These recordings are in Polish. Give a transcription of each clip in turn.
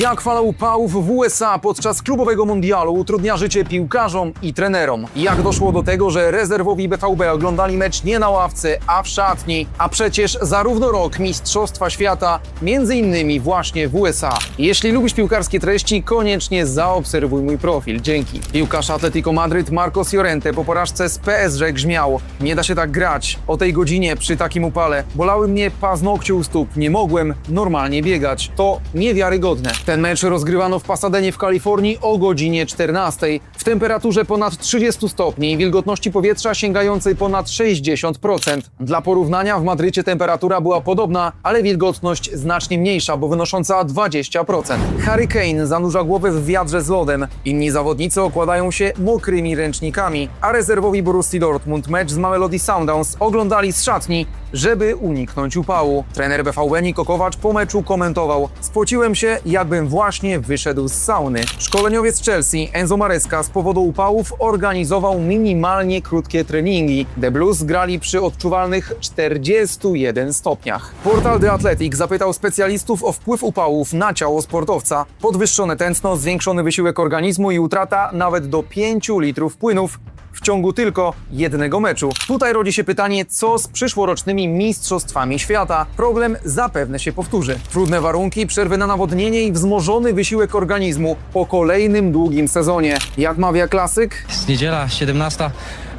Jak fala upałów w USA podczas klubowego mundialu utrudnia życie piłkarzom i trenerom. Jak doszło do tego, że rezerwowi BVB oglądali mecz nie na ławce, a w szatni, a przecież zarówno rok Mistrzostwa Świata, między innymi właśnie w USA. Jeśli lubisz piłkarskie treści, koniecznie zaobserwuj mój profil. Dzięki. Piłkarz Atletico Madryt Marcos Llorente po porażce z PSG grzmiał. Nie da się tak grać. O tej godzinie przy takim upale bolały mnie paznokcie u stóp. Nie mogłem normalnie biegać. To niewiarygodne. Ten mecz rozgrywano w Pasadenie w Kalifornii o godzinie 14. W temperaturze ponad 30 stopni i wilgotności powietrza sięgającej ponad 60%. Dla porównania w Madrycie temperatura była podobna, ale wilgotność znacznie mniejsza, bo wynosząca 20%. Harry Kane zanurza głowę w wiadrze z lodem. Inni zawodnicy okładają się mokrymi ręcznikami, a rezerwowi Borussii Dortmund mecz z Mamelodi Sundowns oglądali z szatni, żeby uniknąć upału. Trener BVB Niko po meczu komentował Spociłem się, jakbym właśnie wyszedł z sauny. Szkoleniowiec Chelsea Enzo Maresca z powodu upałów organizował minimalnie krótkie treningi. The Blues grali przy odczuwalnych 41 stopniach. Portal The Athletic zapytał specjalistów o wpływ upałów na ciało sportowca. Podwyższone tętno, zwiększony wysiłek organizmu i utrata nawet do 5 litrów płynów w ciągu tylko jednego meczu. Tutaj rodzi się pytanie, co z przyszłorocznymi Mistrzostwami Świata? Problem zapewne się powtórzy. Trudne warunki, przerwy na nawodnienie i wzmożony wysiłek organizmu po kolejnym długim sezonie. Jak mawia klasyk? Jest niedziela, 17.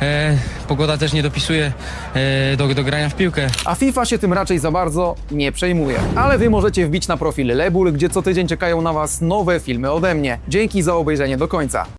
E, pogoda też nie dopisuje e, do, do grania w piłkę. A FIFA się tym raczej za bardzo nie przejmuje. Ale wy możecie wbić na profil Lebul, gdzie co tydzień czekają na was nowe filmy ode mnie. Dzięki za obejrzenie do końca.